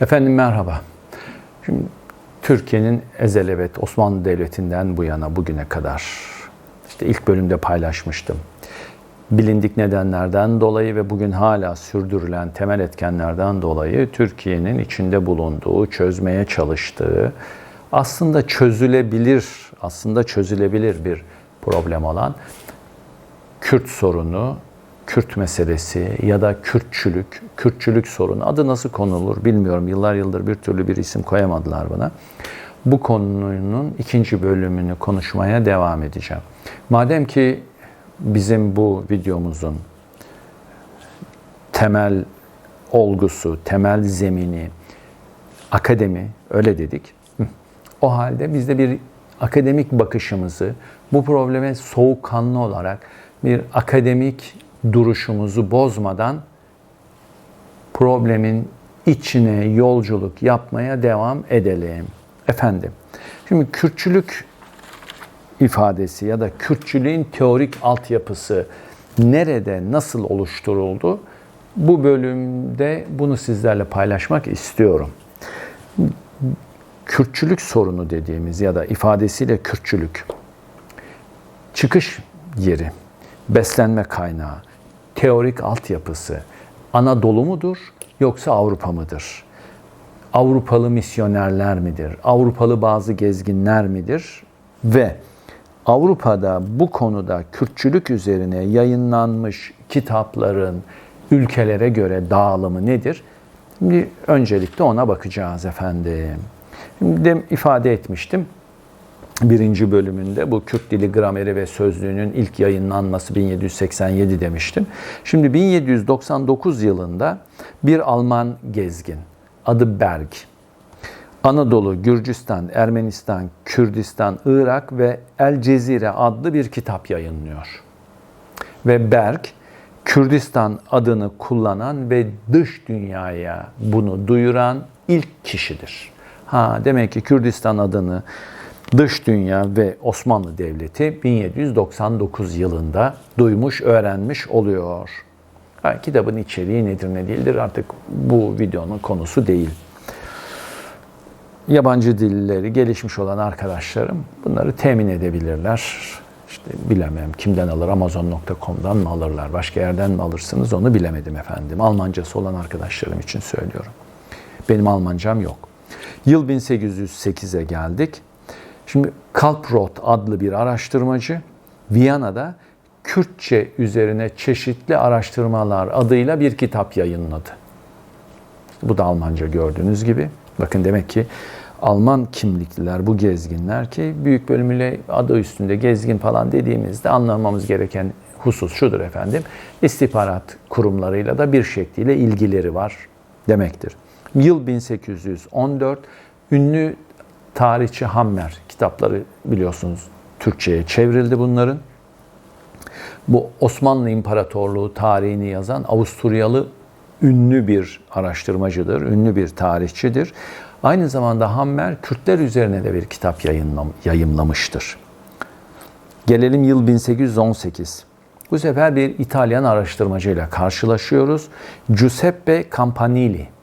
Efendim merhaba. Şimdi Türkiye'nin ezelebet Osmanlı Devleti'nden bu yana bugüne kadar işte ilk bölümde paylaşmıştım. Bilindik nedenlerden dolayı ve bugün hala sürdürülen temel etkenlerden dolayı Türkiye'nin içinde bulunduğu, çözmeye çalıştığı, aslında çözülebilir, aslında çözülebilir bir problem olan Kürt sorunu, Kürt meselesi ya da Kürtçülük, Kürtçülük sorunu adı nasıl konulur bilmiyorum. Yıllar yıldır bir türlü bir isim koyamadılar bana. Bu konunun ikinci bölümünü konuşmaya devam edeceğim. Madem ki bizim bu videomuzun temel olgusu, temel zemini akademi öyle dedik. O halde biz de bir akademik bakışımızı bu probleme soğukkanlı olarak bir akademik duruşumuzu bozmadan problemin içine yolculuk yapmaya devam edelim. Efendim, şimdi Kürtçülük ifadesi ya da Kürtçülüğün teorik altyapısı nerede, nasıl oluşturuldu? Bu bölümde bunu sizlerle paylaşmak istiyorum. Kürtçülük sorunu dediğimiz ya da ifadesiyle Kürtçülük çıkış yeri, beslenme kaynağı, teorik altyapısı Anadolu mudur yoksa Avrupa mıdır? Avrupalı misyonerler midir? Avrupalı bazı gezginler midir? Ve Avrupa'da bu konuda Kürtçülük üzerine yayınlanmış kitapların ülkelere göre dağılımı nedir? Şimdi öncelikle ona bakacağız efendim. Şimdi de ifade etmiştim birinci bölümünde bu Kürt dili grameri ve sözlüğünün ilk yayınlanması 1787 demiştim. Şimdi 1799 yılında bir Alman gezgin adı Berg Anadolu, Gürcistan, Ermenistan, Kürdistan, Irak ve El Cezire adlı bir kitap yayınlıyor. Ve Berg Kürdistan adını kullanan ve dış dünyaya bunu duyuran ilk kişidir. Ha demek ki Kürdistan adını dış dünya ve Osmanlı Devleti 1799 yılında duymuş, öğrenmiş oluyor. Ha, kitabın içeriği nedir ne değildir artık bu videonun konusu değil. Yabancı dilleri gelişmiş olan arkadaşlarım bunları temin edebilirler. İşte bilemem kimden alır, amazon.com'dan mı alırlar, başka yerden mi alırsınız onu bilemedim efendim. Almancası olan arkadaşlarım için söylüyorum. Benim Almancam yok. Yıl 1808'e geldik. Şimdi Kalproth adlı bir araştırmacı Viyana'da Kürtçe üzerine çeşitli araştırmalar adıyla bir kitap yayınladı. Bu da Almanca gördüğünüz gibi. Bakın demek ki Alman kimlikliler, bu gezginler ki büyük bölümüyle adı üstünde gezgin falan dediğimizde anlamamız gereken husus şudur efendim. İstihbarat kurumlarıyla da bir şekliyle ilgileri var demektir. Yıl 1814 ünlü tarihçi Hammer kitapları biliyorsunuz Türkçe'ye çevrildi bunların. Bu Osmanlı İmparatorluğu tarihini yazan Avusturyalı ünlü bir araştırmacıdır, ünlü bir tarihçidir. Aynı zamanda Hammer Kürtler üzerine de bir kitap yayımlamıştır. Gelelim yıl 1818. Bu sefer bir İtalyan araştırmacıyla karşılaşıyoruz. Giuseppe Campanile.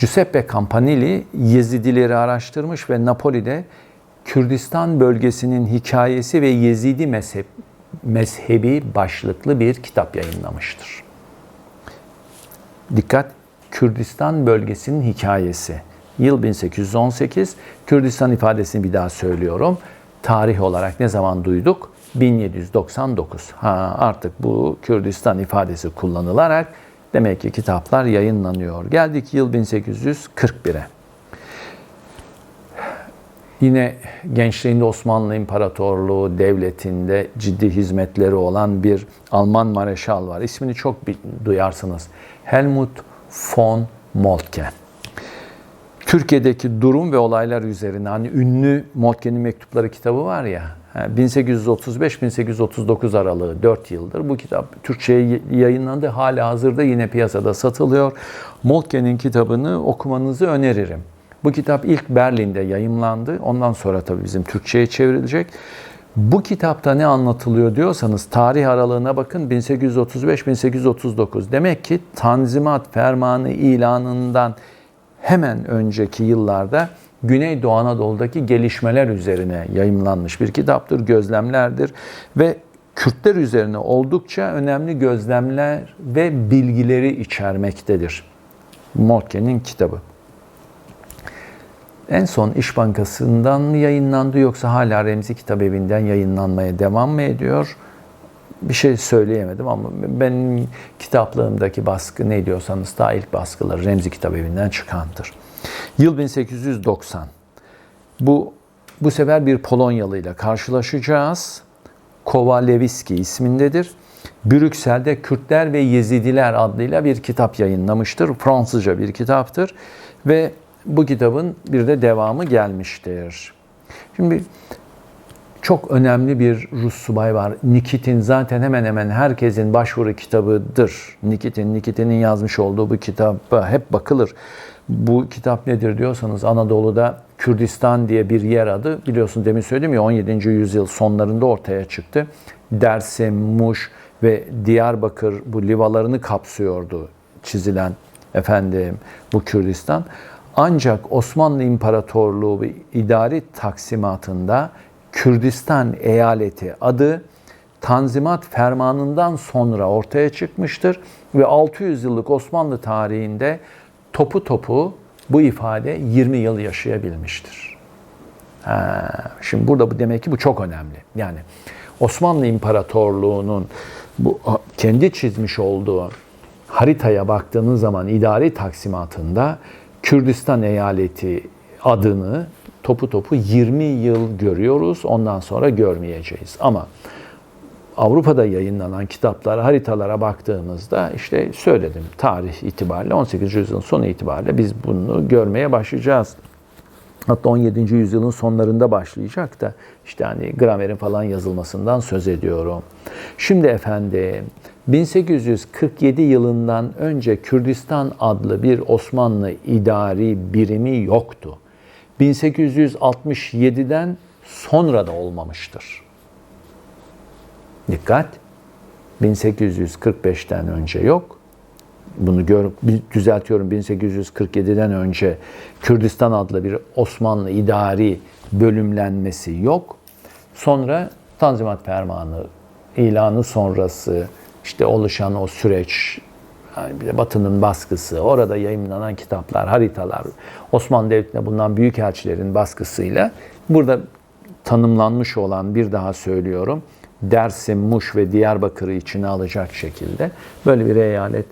Giuseppe Campanile Yezidileri araştırmış ve Napoli'de Kürdistan bölgesinin hikayesi ve Yezidi mezhep, mezhebi başlıklı bir kitap yayınlamıştır. Dikkat! Kürdistan bölgesinin hikayesi. Yıl 1818. Kürdistan ifadesini bir daha söylüyorum. Tarih olarak ne zaman duyduk? 1799. Ha, artık bu Kürdistan ifadesi kullanılarak demek ki kitaplar yayınlanıyor. Geldik yıl 1841'e. Yine gençliğinde Osmanlı İmparatorluğu devletinde ciddi hizmetleri olan bir Alman mareşal var. İsmini çok duyarsınız. Helmut von Moltke. Türkiye'deki durum ve olaylar üzerine hani ünlü Moltke'nin mektupları kitabı var ya 1835-1839 aralığı 4 yıldır bu kitap Türkçe'ye yayınlandı. Hala hazırda yine piyasada satılıyor. Moltke'nin kitabını okumanızı öneririm. Bu kitap ilk Berlin'de yayımlandı. Ondan sonra tabii bizim Türkçe'ye çevrilecek. Bu kitapta ne anlatılıyor diyorsanız tarih aralığına bakın 1835-1839. Demek ki Tanzimat Fermanı ilanından hemen önceki yıllarda Güneydoğu Anadolu'daki gelişmeler üzerine yayımlanmış bir kitaptır, gözlemlerdir ve Kürtler üzerine oldukça önemli gözlemler ve bilgileri içermektedir. Moltke'nin kitabı. En son İş Bankası'ndan mı yayınlandı yoksa hala Remzi Kitap Evi'nden yayınlanmaya devam mı ediyor? Bir şey söyleyemedim ama benim kitaplığımdaki baskı ne diyorsanız daha ilk baskıları Remzi Kitap Evi'nden çıkandır. Yıl 1890. Bu bu sefer bir Polonyalı ile karşılaşacağız. Kowalewski ismindedir. Brüksel'de Kürtler ve Yezidiler adıyla bir kitap yayınlamıştır. Fransızca bir kitaptır ve bu kitabın bir de devamı gelmiştir. Şimdi çok önemli bir Rus subay var. Nikitin zaten hemen hemen herkesin başvuru kitabıdır. Nikitin, Nikitin'in yazmış olduğu bu kitaba hep bakılır. Bu kitap nedir diyorsanız Anadolu'da Kürdistan diye bir yer adı. Biliyorsun demin söyledim ya 17. yüzyıl sonlarında ortaya çıktı. Dersim, Muş ve Diyarbakır bu livalarını kapsıyordu çizilen efendim bu Kürdistan. Ancak Osmanlı İmparatorluğu ve idari taksimatında Kürdistan eyaleti adı Tanzimat Fermanı'ndan sonra ortaya çıkmıştır ve 600 yıllık Osmanlı tarihinde topu topu bu ifade 20 yıl yaşayabilmiştir. Ha, şimdi burada bu demek ki bu çok önemli. Yani Osmanlı İmparatorluğu'nun bu kendi çizmiş olduğu haritaya baktığınız zaman idari taksimatında Kürdistan eyaleti adını topu topu 20 yıl görüyoruz. Ondan sonra görmeyeceğiz. Ama Avrupa'da yayınlanan kitaplara, haritalara baktığımızda işte söyledim tarih itibariyle 18. yüzyılın sonu itibariyle biz bunu görmeye başlayacağız. Hatta 17. yüzyılın sonlarında başlayacak da işte hani gramerin falan yazılmasından söz ediyorum. Şimdi efendim 1847 yılından önce Kürdistan adlı bir Osmanlı idari birimi yoktu. 1867'den sonra da olmamıştır. Dikkat! 1845'ten önce yok. Bunu gör, düzeltiyorum 1847'den önce Kürdistan adlı bir Osmanlı idari bölümlenmesi yok. Sonra Tanzimat Fermanı ilanı sonrası işte oluşan o süreç, yani bir de Batı'nın baskısı, orada yayınlanan kitaplar, haritalar, Osmanlı Devleti'ne bulunan büyükelçilerin baskısıyla burada tanımlanmış olan bir daha söylüyorum Dersim, Muş ve Diyarbakır'ı içine alacak şekilde böyle bir eyalet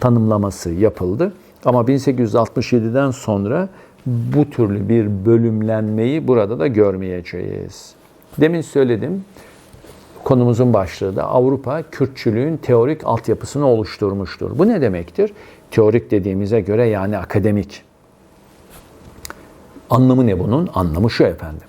tanımlaması yapıldı. Ama 1867'den sonra bu türlü bir bölümlenmeyi burada da görmeyeceğiz. Demin söyledim, konumuzun başlığı da Avrupa Kürtçülüğün teorik altyapısını oluşturmuştur. Bu ne demektir? Teorik dediğimize göre yani akademik. Anlamı ne bunun? Anlamı şu efendim.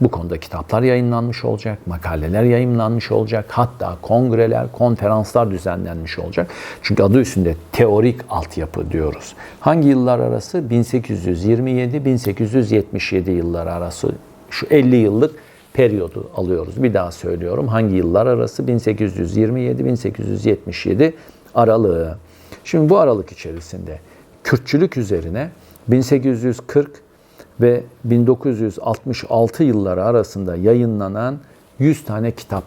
Bu konuda kitaplar yayınlanmış olacak, makaleler yayınlanmış olacak, hatta kongreler, konferanslar düzenlenmiş olacak. Çünkü adı üstünde teorik altyapı diyoruz. Hangi yıllar arası? 1827-1877 yıllar arası. Şu 50 yıllık periyodu alıyoruz. Bir daha söylüyorum. Hangi yıllar arası? 1827-1877 aralığı. Şimdi bu aralık içerisinde Kürtçülük üzerine 1840 ve 1966 yılları arasında yayınlanan 100 tane kitap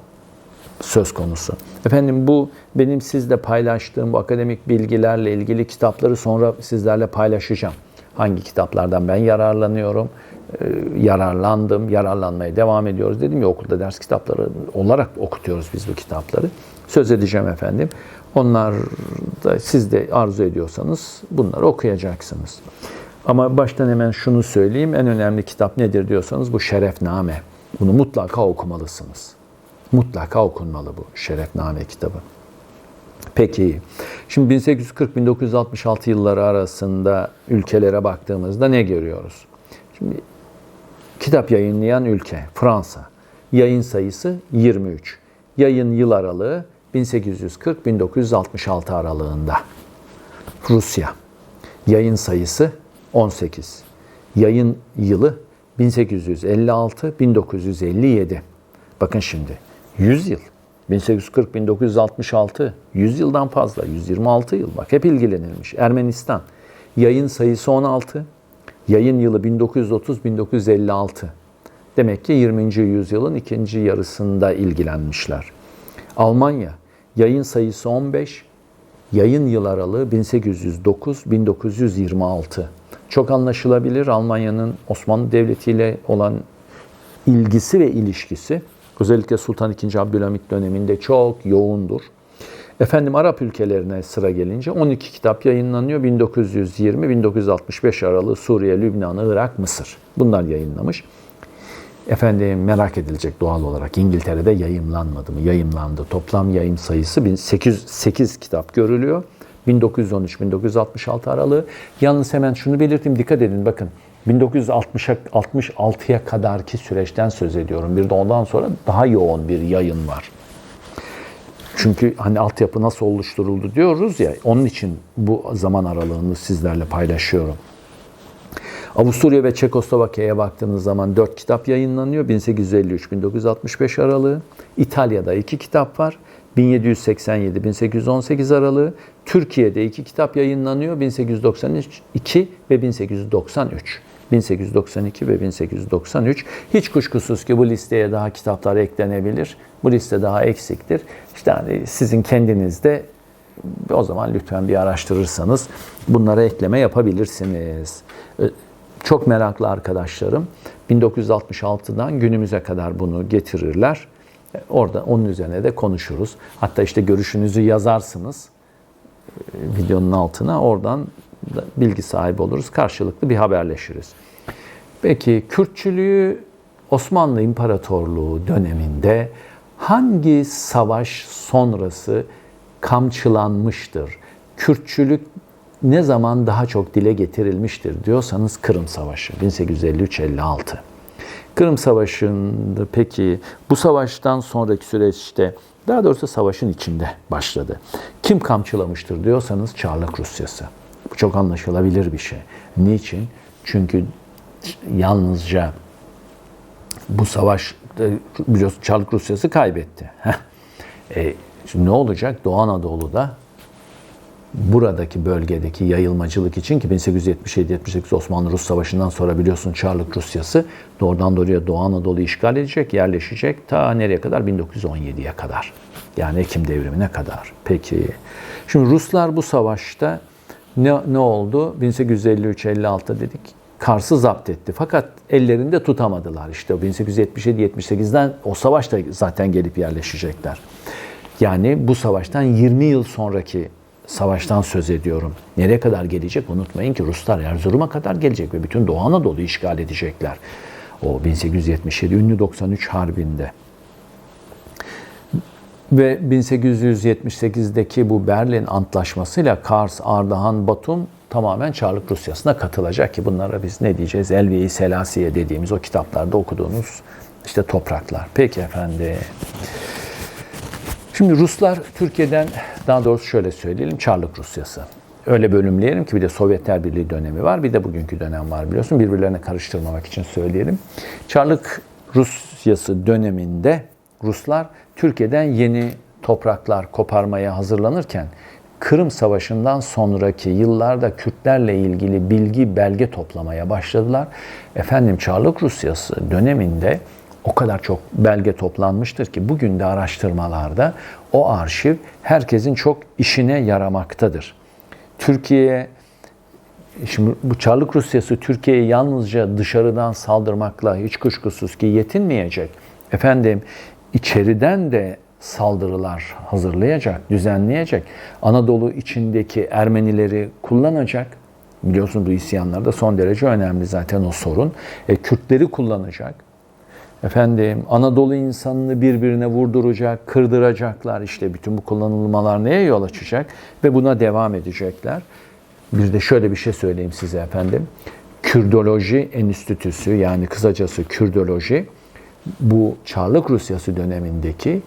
söz konusu. Efendim bu benim sizle paylaştığım bu akademik bilgilerle ilgili kitapları sonra sizlerle paylaşacağım. Hangi kitaplardan ben yararlanıyorum, e, yararlandım, yararlanmaya devam ediyoruz dedim ya okulda ders kitapları olarak okutuyoruz biz bu kitapları. Söz edeceğim efendim. Onlar da siz de arzu ediyorsanız bunları okuyacaksınız. Ama baştan hemen şunu söyleyeyim. En önemli kitap nedir diyorsanız bu Şerefname. Bunu mutlaka okumalısınız. Mutlaka okunmalı bu Şerefname kitabı. Peki, şimdi 1840-1966 yılları arasında ülkelere baktığımızda ne görüyoruz? Şimdi kitap yayınlayan ülke Fransa. Yayın sayısı 23. Yayın yıl aralığı 1840-1966 aralığında. Rusya. Yayın sayısı 18. Yayın yılı 1856-1957. Bakın şimdi 100 yıl. 1840-1966 100 yıldan fazla 126 yıl bak hep ilgilenilmiş. Ermenistan yayın sayısı 16 yayın yılı 1930-1956 demek ki 20. yüzyılın ikinci yarısında ilgilenmişler. Almanya yayın sayısı 15 yayın yıl aralığı 1809-1926 çok anlaşılabilir Almanya'nın Osmanlı Devleti ile olan ilgisi ve ilişkisi özellikle Sultan II. Abdülhamit döneminde çok yoğundur. Efendim Arap ülkelerine sıra gelince 12 kitap yayınlanıyor. 1920-1965 aralığı Suriye, Lübnan, Irak, Mısır. Bunlar yayınlamış. Efendim merak edilecek doğal olarak İngiltere'de yayımlanmadı mı? Yayımlandı. Toplam yayım sayısı 1808 kitap görülüyor. 1913-1966 aralığı. Yalnız hemen şunu belirteyim dikkat edin bakın. 1960'a 66'ya kadarki süreçten söz ediyorum. Bir de ondan sonra daha yoğun bir yayın var. Çünkü hani altyapı nasıl oluşturuldu diyoruz ya onun için bu zaman aralığını sizlerle paylaşıyorum. Avusturya ve Çekoslovakya'ya baktığınız zaman 4 kitap yayınlanıyor. 1853-1965 aralığı. İtalya'da 2 kitap var. 1787-1818 aralığı. Türkiye'de 2 kitap yayınlanıyor. 1892 ve 1893. 1892 ve 1893. Hiç kuşkusuz ki bu listeye daha kitaplar eklenebilir. Bu liste daha eksiktir. İşte hani sizin kendinizde o zaman lütfen bir araştırırsanız bunlara ekleme yapabilirsiniz. Çok meraklı arkadaşlarım 1966'dan günümüze kadar bunu getirirler. Orada onun üzerine de konuşuruz. Hatta işte görüşünüzü yazarsınız videonun altına. Oradan bilgi sahibi oluruz. Karşılıklı bir haberleşiriz. Peki Kürtçülüğü Osmanlı İmparatorluğu döneminde hangi savaş sonrası kamçılanmıştır? Kürtçülük ne zaman daha çok dile getirilmiştir diyorsanız Kırım Savaşı 1853-56. Kırım Savaşı'nda peki bu savaştan sonraki süreçte daha doğrusu savaşın içinde başladı. Kim kamçılamıştır diyorsanız Çarlık Rusyası. Bu çok anlaşılabilir bir şey. Niçin? Çünkü yalnızca bu savaş biliyorsun Çarlık Rusyası kaybetti. e, şimdi ne olacak? Doğu Anadolu'da buradaki bölgedeki yayılmacılık için ki 1877-78 Osmanlı-Rus Savaşı'ndan sonra biliyorsun Çarlık Rusyası doğrudan doğruya Doğu Anadolu işgal edecek, yerleşecek ta nereye kadar? 1917'ye kadar. Yani Ekim devrimine kadar. Peki. Şimdi Ruslar bu savaşta ne, ne oldu? 1853-56 dedik. Kars'ı zapt etti. Fakat ellerinde tutamadılar. İşte 1877-78'den o savaşta zaten gelip yerleşecekler. Yani bu savaştan 20 yıl sonraki savaştan söz ediyorum. Nereye kadar gelecek unutmayın ki Ruslar Erzurum'a kadar gelecek ve bütün Doğu Anadolu işgal edecekler. O 1877 ünlü 93 Harbi'nde. Ve 1878'deki bu Berlin Antlaşması'yla Kars, Ardahan, Batum tamamen Çarlık Rusyası'na katılacak ki bunlara biz ne diyeceğiz? Elvi-i Selasiye dediğimiz o kitaplarda okuduğunuz işte topraklar. Peki efendim. Şimdi Ruslar Türkiye'den daha doğrusu şöyle söyleyelim Çarlık Rusyası. Öyle bölümleyelim ki bir de Sovyetler Birliği dönemi var bir de bugünkü dönem var biliyorsun. Birbirlerine karıştırmamak için söyleyelim. Çarlık Rusyası döneminde Ruslar Türkiye'den yeni topraklar koparmaya hazırlanırken Kırım Savaşı'ndan sonraki yıllarda Kürtlerle ilgili bilgi belge toplamaya başladılar. Efendim Çarlık Rusyası döneminde o kadar çok belge toplanmıştır ki bugün de araştırmalarda o arşiv herkesin çok işine yaramaktadır. Türkiye'ye Şimdi bu Çarlık Rusyası Türkiye'ye yalnızca dışarıdan saldırmakla hiç kuşkusuz ki yetinmeyecek. Efendim içeriden de saldırılar hazırlayacak, düzenleyecek. Anadolu içindeki Ermenileri kullanacak. Biliyorsunuz bu isyanlarda son derece önemli zaten o sorun. E, Kürtleri kullanacak. Efendim Anadolu insanını birbirine vurduracak, kırdıracaklar. İşte bütün bu kullanılmalar neye yol açacak ve buna devam edecekler. Bir de şöyle bir şey söyleyeyim size efendim. Kürdoloji Enstitüsü yani kısacası Kürdoloji bu Çarlık Rusyası dönemindeki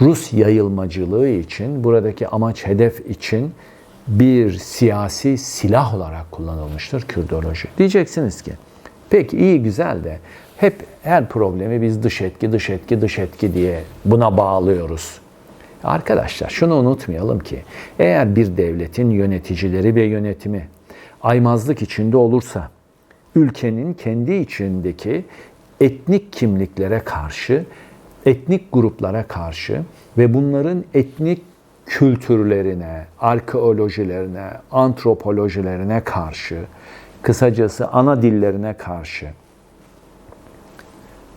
Rus yayılmacılığı için, buradaki amaç hedef için bir siyasi silah olarak kullanılmıştır Kürdoloji. Diyeceksiniz ki, peki iyi güzel de Hep her problemi biz dış etki, dış etki, dış etki diye buna bağlıyoruz. Arkadaşlar şunu unutmayalım ki eğer bir devletin yöneticileri ve yönetimi aymazlık içinde olursa ülkenin kendi içindeki etnik kimliklere karşı, etnik gruplara karşı ve bunların etnik kültürlerine, arkeolojilerine, antropolojilerine karşı, kısacası ana dillerine karşı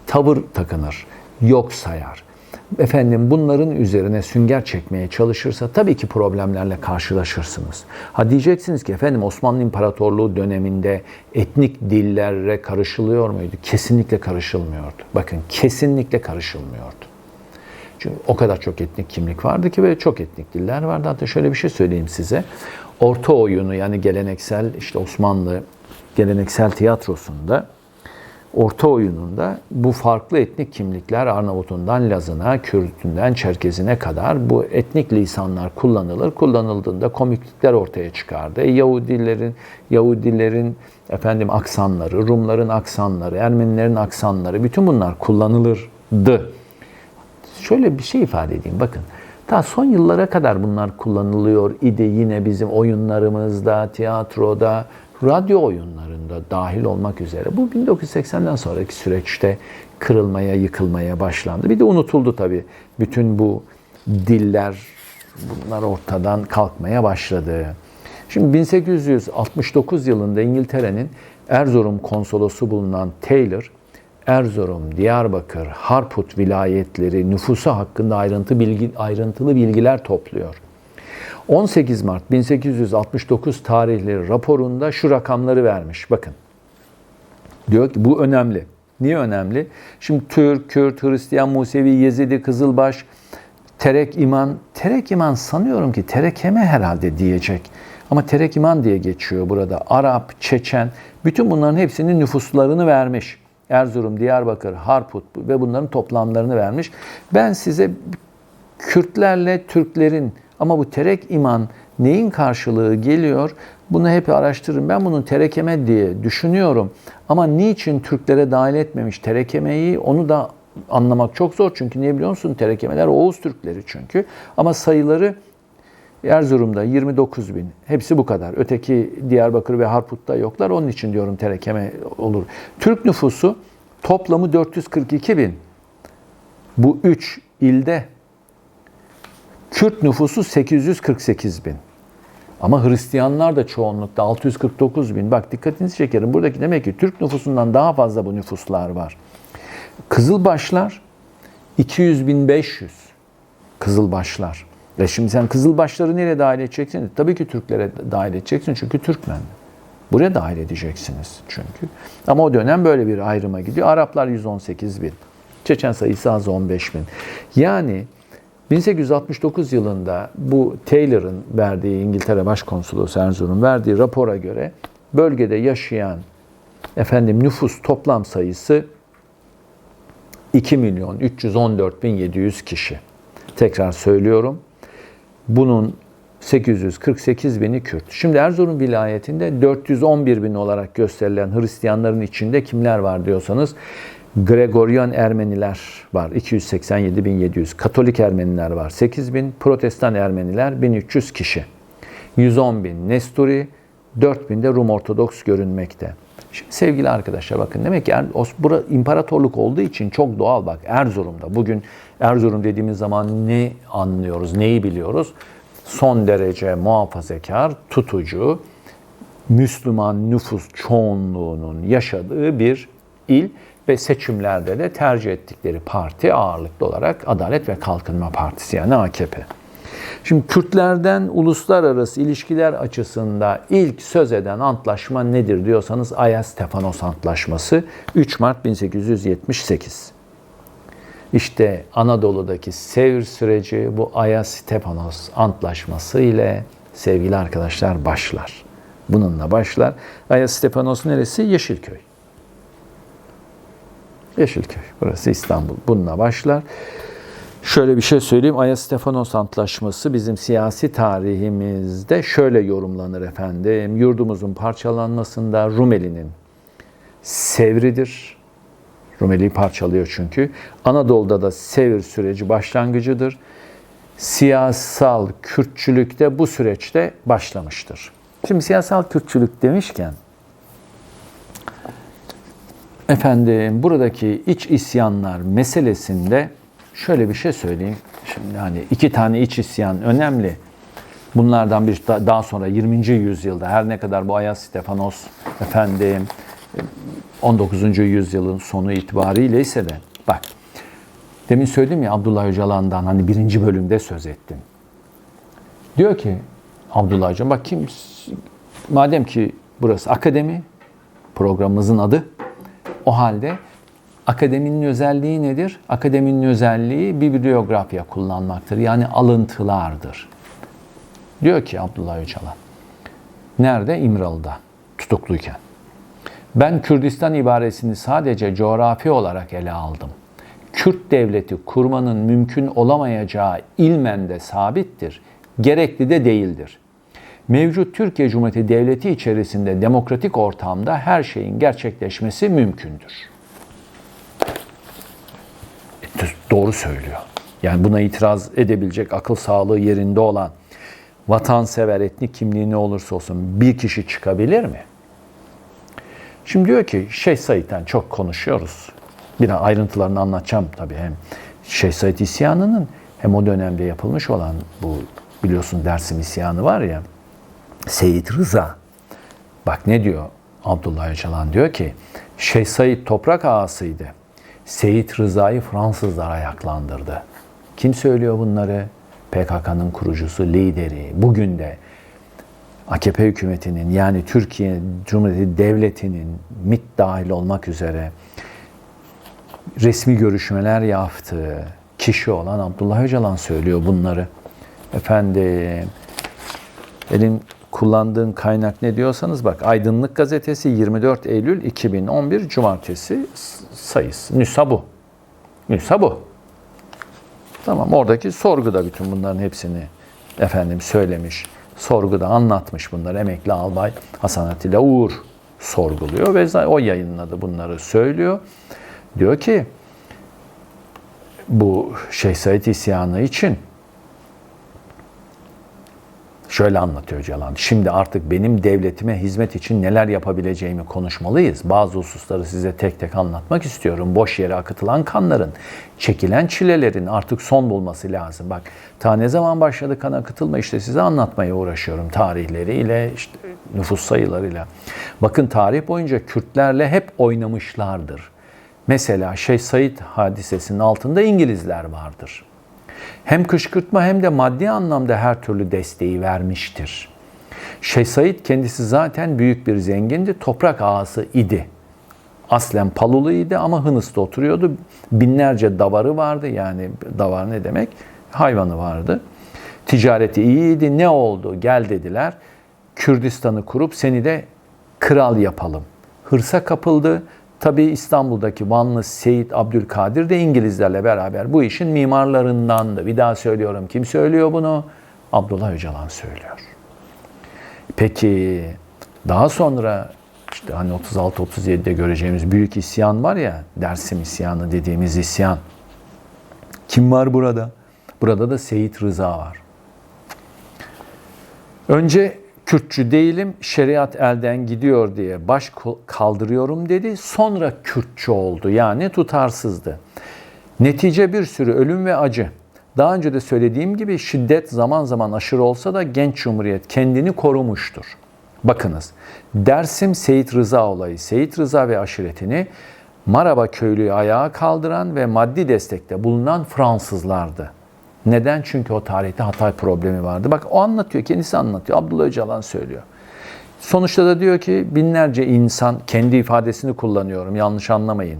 tavır takınır, yok sayar. Efendim bunların üzerine sünger çekmeye çalışırsa tabii ki problemlerle karşılaşırsınız. Ha diyeceksiniz ki efendim Osmanlı İmparatorluğu döneminde etnik dillere karışılıyor muydu? Kesinlikle karışılmıyordu. Bakın kesinlikle karışılmıyordu. Çünkü o kadar çok etnik kimlik vardı ki ve çok etnik diller vardı. Hatta şöyle bir şey söyleyeyim size. Orta oyunu yani geleneksel işte Osmanlı geleneksel tiyatrosunda Orta oyununda bu farklı etnik kimlikler Arnavut'undan Laz'ına, Kürt'ünden Çerkez'ine kadar bu etnik lisanlar kullanılır. Kullanıldığında komiklikler ortaya çıkardı. Yahudilerin Yahudilerin efendim aksanları, Rumların aksanları, Ermenilerin aksanları bütün bunlar kullanılırdı. Şöyle bir şey ifade edeyim bakın. Ta son yıllara kadar bunlar kullanılıyor idi yine bizim oyunlarımızda, tiyatroda, radyo oyunlarında dahil olmak üzere. Bu 1980'den sonraki süreçte kırılmaya, yıkılmaya başlandı. Bir de unutuldu tabii. Bütün bu diller, bunlar ortadan kalkmaya başladı. Şimdi 1869 yılında İngiltere'nin Erzurum konsolosu bulunan Taylor, Erzurum, Diyarbakır, Harput vilayetleri nüfusu hakkında ayrıntı bilgi, ayrıntılı bilgiler topluyor. 18 Mart 1869 tarihli raporunda şu rakamları vermiş. Bakın. Diyor ki bu önemli. Niye önemli? Şimdi Türk, Kürt, Hristiyan, Musevi, Yezidi, Kızılbaş, Terek İman. Terek İman sanıyorum ki Terekeme herhalde diyecek. Ama Terek İman diye geçiyor burada. Arap, Çeçen, bütün bunların hepsinin nüfuslarını vermiş. Erzurum, Diyarbakır, Harput ve bunların toplamlarını vermiş. Ben size Kürtlerle Türklerin ama bu terek iman neyin karşılığı geliyor? Bunu hep araştırırım. Ben bunun terekeme diye düşünüyorum. Ama niçin Türklere dahil etmemiş terekemeyi onu da anlamak çok zor. Çünkü niye biliyor musun? Terekemeler Oğuz Türkleri çünkü. Ama sayıları Erzurum'da 29 bin. Hepsi bu kadar. Öteki Diyarbakır ve Harput'ta yoklar. Onun için diyorum terekeme olur. Türk nüfusu toplamı 442 bin. Bu üç ilde Kürt nüfusu 848 bin. Ama Hristiyanlar da çoğunlukta 649 bin. Bak dikkatinizi çekerim. Buradaki demek ki Türk nüfusundan daha fazla bu nüfuslar var. Kızılbaşlar 200 bin 500. Kızılbaşlar. Ve şimdi sen Kızılbaşları nereye dahil edeceksin? Tabii ki Türklere dahil edeceksin çünkü Türkmen. Buraya dahil edeceksiniz çünkü. Ama o dönem böyle bir ayrıma gidiyor. Araplar 118 bin. Çeçen sayısı az 15 bin. Yani 1869 yılında bu Taylor'ın verdiği İngiltere Başkonsolosu Erzurum verdiği rapora göre bölgede yaşayan efendim nüfus toplam sayısı 2 milyon 314 bin 700 kişi. Tekrar söylüyorum. Bunun 848 bini Kürt. Şimdi Erzurum vilayetinde 411 bin olarak gösterilen Hristiyanların içinde kimler var diyorsanız Gregorian Ermeniler var 287.700, Katolik Ermeniler var 8.000, Protestan Ermeniler 1300 kişi. 110 bin Nesturi, 4000 de Rum Ortodoks görünmekte. Şimdi sevgili arkadaşlar bakın demek ki er, bura imparatorluk olduğu için çok doğal bak Erzurum'da. Bugün Erzurum dediğimiz zaman ne anlıyoruz, neyi biliyoruz? Son derece muhafazakar, tutucu, Müslüman nüfus çoğunluğunun yaşadığı bir il ve seçimlerde de tercih ettikleri parti ağırlıklı olarak Adalet ve Kalkınma Partisi yani AKP. Şimdi Kürtlerden uluslararası ilişkiler açısında ilk söz eden antlaşma nedir diyorsanız Ayas-Stefanos Antlaşması 3 Mart 1878. İşte Anadolu'daki sevr süreci bu Ayas-Stefanos Antlaşması ile sevgili arkadaşlar başlar. Bununla başlar. Ayas-Stefanos neresi? Yeşilköy. Yeşilköy. Burası İstanbul. Bununla başlar. Şöyle bir şey söyleyeyim. Aya Stefanos Antlaşması bizim siyasi tarihimizde şöyle yorumlanır efendim. Yurdumuzun parçalanmasında Rumeli'nin sevridir. Rumeli'yi parçalıyor çünkü. Anadolu'da da Sevr süreci başlangıcıdır. Siyasal Kürtçülük de bu süreçte başlamıştır. Şimdi siyasal Kürtçülük demişken efendim buradaki iç isyanlar meselesinde şöyle bir şey söyleyeyim. Şimdi hani iki tane iç isyan önemli. Bunlardan bir daha sonra 20. yüzyılda her ne kadar bu Ayas Stefanos efendim 19. yüzyılın sonu itibariyle ise de bak demin söyledim ya Abdullah Öcalan'dan hani birinci bölümde söz ettim. Diyor ki Abdullah Öcalan bak kim madem ki burası akademi programımızın adı o halde akademinin özelliği nedir? Akademinin özelliği bibliografya kullanmaktır. Yani alıntılardır. Diyor ki Abdullah Öcalan. Nerede? İmralı'da tutukluyken. Ben Kürdistan ibaresini sadece coğrafi olarak ele aldım. Kürt devleti kurmanın mümkün olamayacağı ilmen de sabittir. Gerekli de değildir. Mevcut Türkiye Cumhuriyeti Devleti içerisinde demokratik ortamda her şeyin gerçekleşmesi mümkündür. E, doğru söylüyor. Yani buna itiraz edebilecek akıl sağlığı yerinde olan vatansever etnik kimliği ne olursa olsun bir kişi çıkabilir mi? Şimdi diyor ki Şeyh Said'den çok konuşuyoruz. Biraz ayrıntılarını anlatacağım tabii hem Şeyh Said isyanının hem o dönemde yapılmış olan bu biliyorsun Dersim isyanı var ya Seyit Rıza bak ne diyor Abdullah Öcalan diyor ki Şeyh Said toprak ağasıydı. Seyit Rıza'yı Fransızlar ayaklandırdı. Kim söylüyor bunları? PKK'nın kurucusu, lideri, bugün de AKP hükümetinin yani Türkiye Cumhuriyeti Devleti'nin MİT dahil olmak üzere resmi görüşmeler yaptığı kişi olan Abdullah Öcalan söylüyor bunları. Efendim, benim kullandığın kaynak ne diyorsanız bak Aydınlık Gazetesi 24 Eylül 2011 Cumartesi sayısı. Nüsa bu. Nüsa bu. Tamam oradaki sorguda bütün bunların hepsini efendim söylemiş. Sorguda anlatmış bunları. Emekli albay Hasan Atilla Uğur sorguluyor ve o yayınladı bunları söylüyor. Diyor ki bu Şeyh Said isyanı için Şöyle anlatıyor Calan. Şimdi artık benim devletime hizmet için neler yapabileceğimi konuşmalıyız. Bazı hususları size tek tek anlatmak istiyorum. Boş yere akıtılan kanların, çekilen çilelerin artık son bulması lazım. Bak ta ne zaman başladı kan akıtılma işte size anlatmaya uğraşıyorum tarihleriyle, işte nüfus sayılarıyla. Bakın tarih boyunca Kürtlerle hep oynamışlardır. Mesela Şeyh Said hadisesinin altında İngilizler vardır hem kışkırtma hem de maddi anlamda her türlü desteği vermiştir. Şeyh Said kendisi zaten büyük bir zengindi, toprak ağası idi. Aslen Paluluydu ama Hınıs'ta oturuyordu. Binlerce davarı vardı yani davar ne demek? Hayvanı vardı. Ticareti iyiydi. Ne oldu? Gel dediler. Kürdistan'ı kurup seni de kral yapalım. Hırsa kapıldı. Tabi İstanbul'daki Vanlı Seyit Abdülkadir de İngilizlerle beraber bu işin mimarlarındandı. Bir daha söylüyorum. Kim söylüyor bunu? Abdullah Öcalan söylüyor. Peki daha sonra işte hani 36-37'de göreceğimiz büyük isyan var ya, Dersim isyanı dediğimiz isyan. Kim var burada? Burada da Seyit Rıza var. Önce Kürtçü değilim, şeriat elden gidiyor diye baş kaldırıyorum dedi. Sonra Kürtçü oldu yani tutarsızdı. Netice bir sürü ölüm ve acı. Daha önce de söylediğim gibi şiddet zaman zaman aşırı olsa da genç cumhuriyet kendini korumuştur. Bakınız Dersim Seyit Rıza olayı, Seyit Rıza ve aşiretini Maraba köylüyü ayağa kaldıran ve maddi destekte bulunan Fransızlardı. Neden? Çünkü o tarihte Hatay problemi vardı. Bak o anlatıyor, kendisi anlatıyor. Abdullah Öcalan söylüyor. Sonuçta da diyor ki binlerce insan, kendi ifadesini kullanıyorum yanlış anlamayın.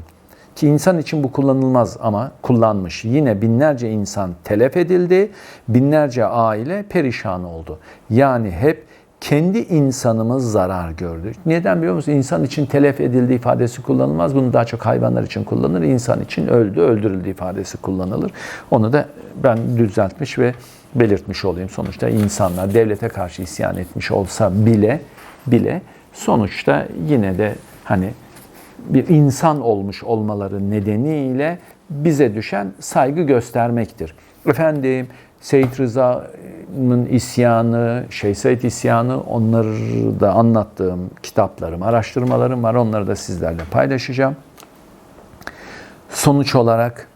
Ki insan için bu kullanılmaz ama kullanmış. Yine binlerce insan telef edildi, binlerce aile perişan oldu. Yani hep kendi insanımız zarar gördü. Neden biliyor musun? İnsan için telef edildi ifadesi kullanılmaz. Bunu daha çok hayvanlar için kullanılır. İnsan için öldü, öldürüldü ifadesi kullanılır. Onu da ben düzeltmiş ve belirtmiş olayım. Sonuçta insanlar devlete karşı isyan etmiş olsa bile bile sonuçta yine de hani bir insan olmuş olmaları nedeniyle bize düşen saygı göstermektir. Efendim Seyit Rıza'nın isyanı, Şeyh Said isyanı onları da anlattığım kitaplarım, araştırmalarım var. Onları da sizlerle paylaşacağım. Sonuç olarak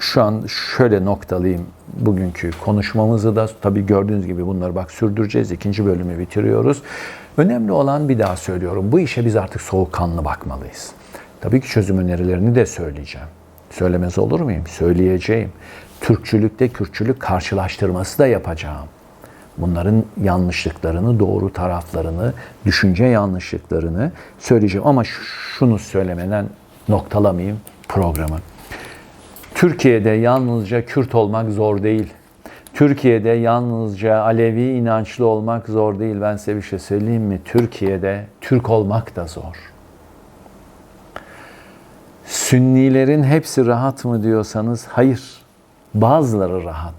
şu an şöyle noktalayayım bugünkü konuşmamızı da tabii gördüğünüz gibi bunları bak sürdüreceğiz. İkinci bölümü bitiriyoruz. Önemli olan bir daha söylüyorum. Bu işe biz artık soğukkanlı bakmalıyız. Tabii ki çözüm önerilerini de söyleyeceğim. Söylemez olur muyum? Söyleyeceğim. Türkçülükte Kürtçülük karşılaştırması da yapacağım. Bunların yanlışlıklarını, doğru taraflarını, düşünce yanlışlıklarını söyleyeceğim. Ama şunu söylemeden noktalamayayım programı. Türkiye'de yalnızca Kürt olmak zor değil. Türkiye'de yalnızca Alevi inançlı olmak zor değil. Ben size bir şey söyleyeyim mi? Türkiye'de Türk olmak da zor. Sünnilerin hepsi rahat mı diyorsanız hayır. Bazıları rahat.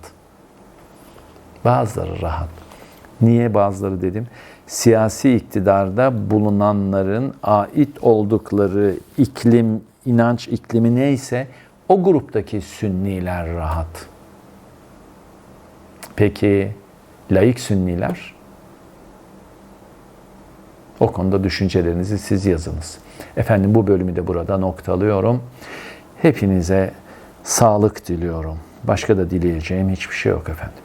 Bazıları rahat. Niye bazıları dedim? Siyasi iktidarda bulunanların ait oldukları iklim, inanç iklimi neyse o gruptaki sünniler rahat. Peki laik sünniler? O konuda düşüncelerinizi siz yazınız. Efendim bu bölümü de burada noktalıyorum. Hepinize sağlık diliyorum. Başka da dileyeceğim hiçbir şey yok efendim.